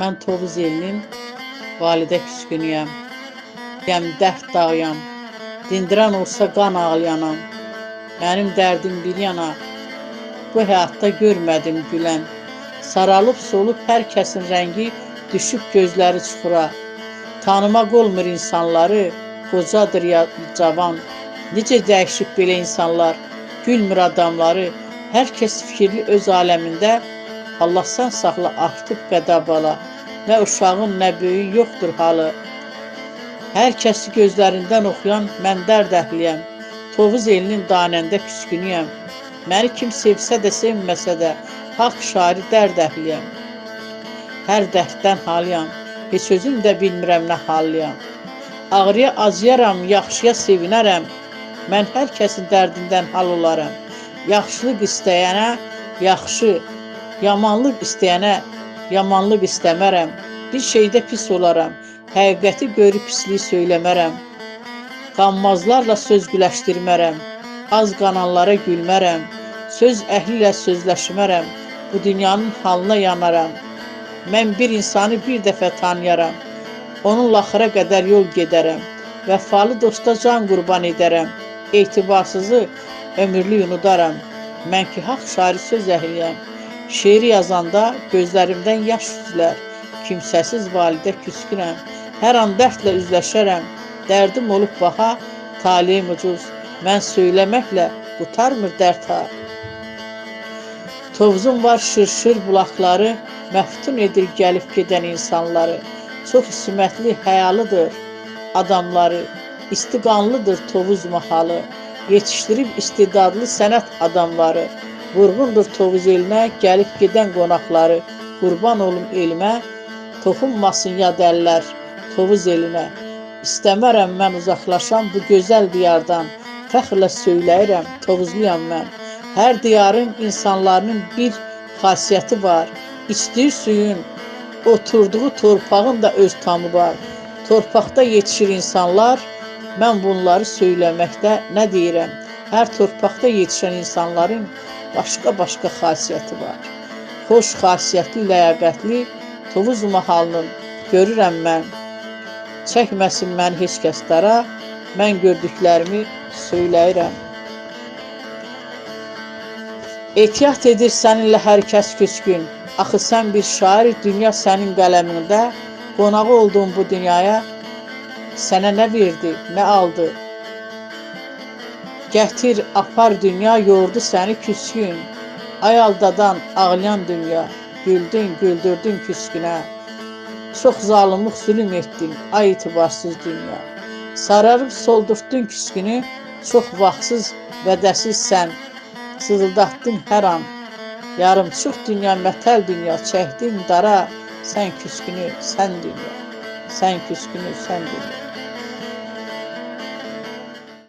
Mən Tovuz elinin validə küskünüyəm. Yəm dərd dağıyam. Dindirən olsa qan ağlayanam. Mənim dərdim bir yana. Bu həyatda görmədim gülən. Saralıb solub hər kəsin rəngi düşüb gözləri çuxura. Tanımaq olmur insanları, qocadır ya cavan. Necə dəyişib belə insanlar, gülmür adamları. Hər kəs fikirli öz aləmində. Allah sən saxla artıb qədabala. Nə uşağın, nə böyüyün yoxdur halı. Hər kəsi gözlərindən oxuyan mən dərd əhliyəm. Tovuz elinin danəndə küskünüyəm. Məni kim sevsə də sevməsə də haqq şairi dərd əhliyəm. Hər dərddən halıyam. Heç özüm də bilmirəm nə halıyam. Ağrıya acıyaram, yaxşıya sevinərəm. Mən hər kəsin dərdindən hal olaram. Yaxşılıq istəyənə yaxşı, yamanlıq istəyənə yamanlıq istəmərəm. Bir şeydə pis olaram. Həqiqəti görüb pisliyi söyləmərəm. Qanmazlarla söz güləşdirmərəm. Az qananlara gülmərəm. Söz əhli ilə sözləşmərəm. Bu dünyanın halına yanaram. Mən bir insanı bir dəfə tanıyaram. Onunla axıra qədər yol gedərəm. Vəfalı dosta can qurban edərəm. Etibarsızı ömürlük unudaram. Mən ki haqq şairi söz əhliyəm. Şeiri yazanda gözlərimdən yaş üzlər. Kimsəsiz validə küskünəm. Hər an dərdlə üzləşərəm. Dərdim olub baha, taleyim ucuz. Mən söyləməklə qutarmır dərd ha. Tovzun var şırşır bulaqları, məftun edir gəlib gedən insanları. Çox ismətli, həyalıdır adamları, istiqanlıdır Tovuz mahalı. Yetişdirib istedadlı sənət adamları. Vurğundur Tovuz elinə gəlib gedən qonaqları. Qurban olum elmə, toxunmasın yad əllər Tovuz elinə. İstəmərəm mən uzaqlaşam bu gözəl diyardan. Fəxrlə söyləyirəm, Tovuzluyam mən. Hər diyarın insanların bir xasiyyəti var. İçdiyi suyun, oturduğu torpağın da öz tamı var. Torpaqda yetişir insanlar. Mən bunları söyləməkdə nə deyirəm? Hər torpaqda yetişən insanların başqa-başqa xasiyyəti var. Xoş xasiyyətli, ləyaqətli Tovuz mahalının görürəm mən. Çəkməsin məni heç kəs dara. Mən gördüklərimi söyləyirəm. Ehtiyat edir səninlə hər kəs küskün. Axı sən bir şair, dünya sənin qələmində. Qonağı olduğun bu dünyaya sənə nə verdi, nə aldı? Gətir, apar dünya yordu səni küskün. Ay aldadan ağlayan dünya, güldün, güldürdün küskünə. Çox zalımlıq zülüm etdin, ay itibarsız dünya. Sararıb soldurtdun küskünü, çox vaxtsız, vədəsiz sən. Sızıldatdın hər an. Yarımçıq dünya, mətəl dünya, çəkdin dara, sən küskünü, sən dünya. Sən küskünü, sən dünya.